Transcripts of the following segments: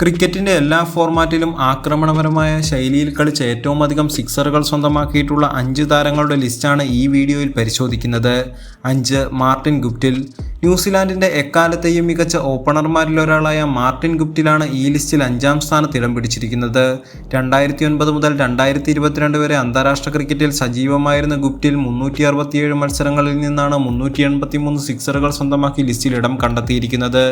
ക്രിക്കറ്റിന്റെ എല്ലാ ഫോർമാറ്റിലും ആക്രമണപരമായ ശൈലിയിൽ കളിച്ച് ഏറ്റവും അധികം സിക്സറുകൾ സ്വന്തമാക്കിയിട്ടുള്ള അഞ്ച് താരങ്ങളുടെ ലിസ്റ്റാണ് ഈ വീഡിയോയിൽ പരിശോധിക്കുന്നത്. അഞ്ച് മാർട്ടിൻ ഗുപ്റ്റിൽ. ന്യൂസിലാൻഡിന്റെ എക്കാലത്തെയും മികച്ച ഓപ്പണർമാരിൽ ഒരാളായ മാർട്ടിൻ ഗുപ്റ്റിലാണ് ഈ ലിസ്റ്റിൽ അഞ്ചാം സ്ഥാനത്ത് ഇടം പിടിച്ചിരിക്കുന്നത്. രണ്ടായിരത്തി ഒൻപത് മുതൽ രണ്ടായിരത്തി ഇരുപത്തിരണ്ട് വരെ അന്താരാഷ്ട്ര ക്രിക്കറ്റിൽ സജീവമായിരുന്ന ഗുപ്റ്റിൽ മുന്നൂറ്റി അറുപത്തിയേഴ് മത്സരങ്ങളിൽ നിന്നാണ് മുന്നൂറ്റി എൺപത്തി മൂന്ന് സിക്സറുകൾ സ്വന്തമാക്കി ലിസ്റ്റിൽ ഇടം കണ്ടെത്തിയിരിക്കുന്നത്.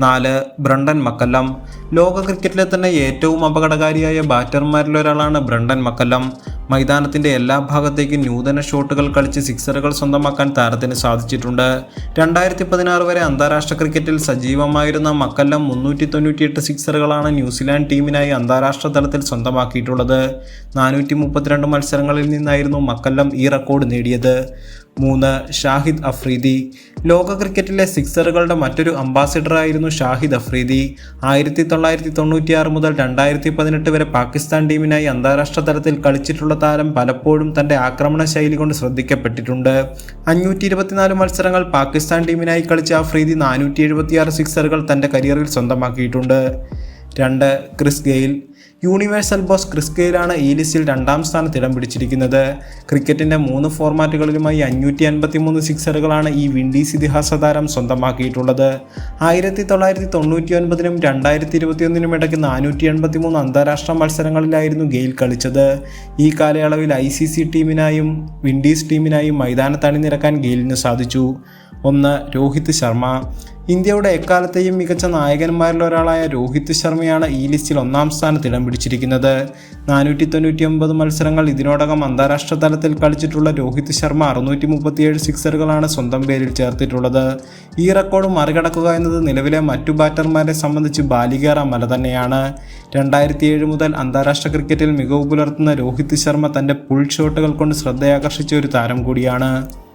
നാല് ബ്രണ്ടൻ മക്കല്ലം. ലോക ക്രിക്കറ്റിലെ തന്നെ ഏറ്റവും അപകടകാരിയായ ബാറ്റർമാരിലൊരാളാണ് ബ്രണ്ടൻ മക്കല്ലം. മൈതാനത്തിന്റെ എല്ലാ ഭാഗത്തേക്കും നൂതന ഷോട്ടുകൾ കളിച്ച് സിക്സറുകൾ സ്വന്തമാക്കാൻ താരത്തിന് സാധിച്ചിട്ടുണ്ട്. രണ്ടായിരത്തി പതിനാറ് വരെ അന്താരാഷ്ട്ര ക്രിക്കറ്റിൽ സജീവമായിരുന്ന മക്കല്ലം മുന്നൂറ്റി തൊണ്ണൂറ്റിയെട്ട് സിക്സറുകളാണ് ന്യൂസിലാൻഡ് ടീമിനായി അന്താരാഷ്ട്ര തലത്തിൽ സ്വന്തമാക്കിയിട്ടുള്ളത്. നാനൂറ്റി മുപ്പത്തിരണ്ട് മത്സരങ്ങളിൽ നിന്നായിരുന്നു മക്കല്ലം ഈ റെക്കോർഡ് നേടിയത്. മൂന്ന് ഷാഹിദ് അഫ്രീദി. ലോക ക്രിക്കറ്റിലെ സിക്സറുകളുടെ മറ്റൊരു അംബാസിഡറായിരുന്നു ഷാഹിദ് അഫ്രീദി. ആയിരത്തി തൊള്ളായിരത്തി തൊണ്ണൂറ്റിയാറ് മുതൽ രണ്ടായിരത്തി പതിനെട്ട് വരെ പാകിസ്ഥാൻ ടീമിനായി അന്താരാഷ്ട്ര തലത്തിൽ കളിച്ചിട്ടുള്ള താരം പലപ്പോഴും തന്റെ ആക്രമണ ശൈലി കൊണ്ട് ശ്രദ്ധിക്കപ്പെട്ടിട്ടുണ്ട്. അഞ്ഞൂറ്റി ഇരുപത്തിനാല് മത്സരങ്ങൾ പാകിസ്ഥാൻ ടീമിനായി കളിച്ച അഫ്രീദി നാനൂറ്റി എഴുപത്തിയാറ് സിക്സറുകൾ തന്റെ കരിയറിൽ സ്വന്തമാക്കിയിട്ടുണ്ട്. രണ്ട് ക്രിസ് ഗെയിൽ യൂണിവേഴ്സൽ ബോസ് ക്രിസ്കയിലാണ് ഈ ലിസ്റ്റിൽ രണ്ടാം സ്ഥാനത്ത് ഇടം പിടിച്ചിരിക്കുന്നത്. ക്രിക്കറ്റിന്റെ മൂന്ന് ഫോർമാറ്റുകളിലുമായി അഞ്ഞൂറ്റി അൻപത്തി മൂന്ന് സിക്സറുകളാണ് ഈ വിൻഡീസ് ഇതിഹാസ താരം സ്വന്തമാക്കിയിട്ടുള്ളത്. ആയിരത്തി തൊള്ളായിരത്തി തൊണ്ണൂറ്റി ഒൻപതിനും രണ്ടായിരത്തി ഇരുപത്തിയൊന്നിനും ഇടയ്ക്ക് നാനൂറ്റി എൺപത്തി മൂന്ന് അന്താരാഷ്ട്ര മത്സരങ്ങളിലായിരുന്നു ഗെയിൽ കളിച്ചത്. ഈ കാലയളവിൽ ഐ സി സി ടീമിനായും വിൻഡീസ് ടീമിനായും മൈതാനത്ത് അണിനിരക്കാൻ ഗെയിലിന് സാധിച്ചു. ഒന്ന് രോഹിത് ശർമ്മ. ഇന്ത്യയുടെ എക്കാലത്തെയും മികച്ച നായകന്മാരിൽ ഒരാളായ രോഹിത് ശർമ്മയാണ് ഈ ലിസ്റ്റിൽ ഒന്നാം സ്ഥാനത്ത് ഇടം പിടിച്ചിരിക്കുന്നത്. നാനൂറ്റി തൊണ്ണൂറ്റി ഒമ്പത് മത്സരങ്ങൾ ഇതിനോടകം അന്താരാഷ്ട്ര തലത്തിൽ കളിച്ചിട്ടുള്ള രോഹിത് ശർമ്മ അറുന്നൂറ്റി മുപ്പത്തിയേഴ് സിക്സറുകളാണ് സ്വന്തം പേരിൽ ചേർത്തിട്ടുള്ളത്. ഈ റെക്കോർഡ് മറികടക്കുക എന്നത് നിലവിലെ മറ്റു ബാറ്റർമാരെ സംബന്ധിച്ച് ബാലികേറ മല തന്നെയാണ്. രണ്ടായിരത്തി ഏഴ് മുതൽ അന്താരാഷ്ട്ര ക്രിക്കറ്റിൽ മികവ് പുലർത്തുന്ന രോഹിത് ശർമ്മ തന്റെ പുൾ ഷോട്ടുകൾ കൊണ്ട് ശ്രദ്ധയാകർഷിച്ച ഒരു താരം കൂടിയാണ്.